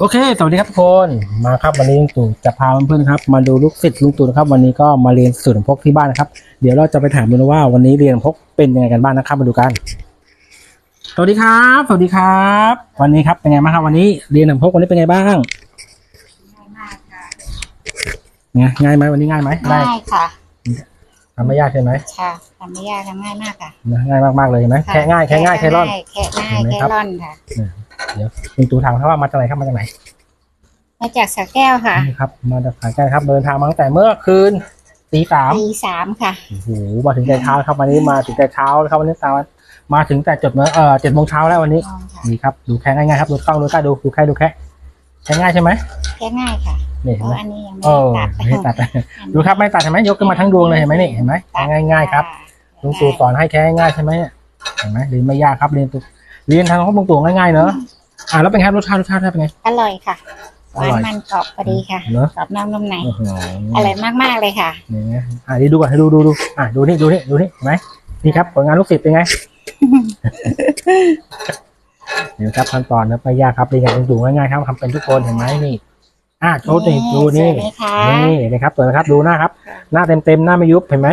โอเค สวัสดีครับทุกคน มาครับวันนี้ลุงตู่จะพาเพื่อนๆครับ มาดูลูกศิษย์ลุงตู่นะครับ วันนี้ก็มาเรียนสูตรของพกที่บ้านนะครับ เดี๋ยวเราจะไปถามดูนะว่าวันนี้เรียนพกเป็นยังไงกันบ้างนะครับ มาดูกัน สวัสดีครับ สวัสดีครับ วันนี้ครับเป็นไงบ้างครับ วันนี้เรียนของพกวันนี้เป็นไงบ้างง่ายมากค่ะไงง่ายไหมวันนี้ง่ายไหมได้ง่ายค่ะทำไม่ยากใช่ไหมค่ะทำไม่ยากทำง่ายมากค่ะ ง่ายมากๆเลยเห็นไหมค่ะแค่ง่ายแค่ง่ายแค่ร่อนแค่ง่ายเห็นไหมแค่ครับร่อนค่ะ เดี๋ยวลุงตู่ถามเขาว่ามาจากไหนครับมาจากไหนมาจากสระแก้วค่ะนี่ครับ มาจากสายใกล้ครับเดินทางมาตั้งแต่เมื่อคืนตีสามปีสามค่ะโอ้โหมาถึงแต่เช้าครับวันนี้มาถึงแต่เช้าแล้วครับวันนี้ตามาถึงแต่จดเมื่อเออเจ็ดโมงเช้าแล้ววันนี้มองค่ะนี่ครับดูแค่ง่ายๆครับดูกล้องดูใกล้ดูดูแค่ดูแค่แค่ง่ายใช่ไหมแค่ง่ายค่ะนี่เพเห็นราะไหมอันนี้ยังไม่โอ้ได้ตัดไม่ตัดดูครับไม่ตัดใช่ไหมยกขึ้นมาทั้งดวงเลยเห็นไหมนี่เห็นไหมแค่ง่ายๆครับลุงตู่สอนให้แค่ง่ายๆใช่ไหมเนี่ยเห็นไหมเรียนไม่ยากครับเรียนตัวเรียนทางของลุงตู่ง่ายๆเนอะ อ่าแล้วเป็นไงครับรสชาติรสชาติเป็นไง อร่อยค่ะหอวานร่อย มันกรอบพอดีค่ะเนอะ กรอบนอกนุ่มในโอ้โหอร่อยมากๆเลยค่ะนี่นะอ่าดีดูก่อนให้ดูดูดูอ่าดูนี่ดูนี่ดูนี่เห็นไหมนี่ครับผลงานลูกศิษย์เป็นไงเดี๋ยวครับขั้นตอนนะไม่ยากครับเรียนอย่างดูง่ายๆครับทำเป็นทุกคนเห็นไหมนี่ อ่าโชว์นี่ดูนี่สวยไหมคะนี่นะครับตัวนะครับดูหน้าครับ หน้าเต็มเต็มๆหน้าไม่ยุบเห็นไหม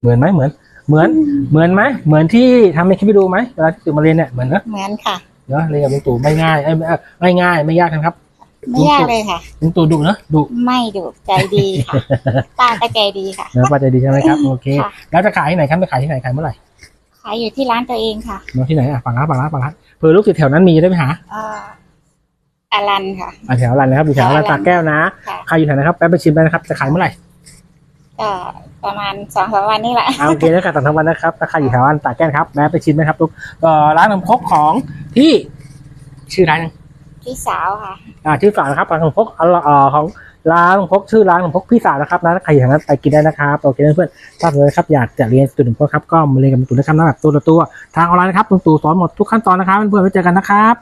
เหมือนไหมเหมือน เหมือน เหมือนไหมเหมือนที่ทำในคลิปวิดีโอไหมเวลาที่ตื่นมาเรียนเนี่ยเหมือนเนอะเหมือนค่ะ เนอะเรียนกับลุงตู่ไม่ง่ายเอ้ยไม่ไม่ง่ายไม่ยากนะครับไม่ยากเลยค่ะลุงตู่ดุเนอะดุ ไม่ดุใจดีค่ะป้าก็ใจดีค่ะ เนอะป้าใจดีใช่ไหมครับโอเค ค่ะ แล้วจะขายที่ไหนครับจะขายที่ไหนขายเมื่อไหร่ขายอยู่ที่ร้านตัวเองค่ะเนอะที่ไหนอะฝั่งร้านฝั่งร้านฝั่งร้านเผื่อลูกศิษย์แถวนั้นมีจะได้ไปหาเอ่ออลันค่ะ อะแถวร้านนะครับอยู่แถวร้านตากแก้วนะค่ะ ใครอยู่แถวนะครับแป๊บไปชิมได้นะครับจะขายเมื่อไหร่ ก็ประมาณสองสามวันนี่แหละ อ่าโอเคนะครับต่างทั้งวันนะครับถ้าใครอยู่แถวร้านตากแก้วนะครับแวะไปชิมนะครับทุกเอ่อร้านน้ำพกของที่ชื่อร้านยังพี่สาวค่ะ อ่าชื่อฝานะครับร้านน้ำพกเอ่อของร้านน้ำพกชื่อร้านน้ำพกพี่สาวนะครับนะถ้าใครอยู่แถวนั้นไปกินได้นะครับโอเคเพื่อนๆถ้าเลยครับอยากจะเรียนสูตรน้ำพกครับก็มาเรียนกับลุงตู่นะครับนะแบบตัวต่อตัวทางออนไลน์นะครับลุงตู่สอนหมดทุกขั้นตอนนะครับเพื่อนๆไว้เจอกันนะครับ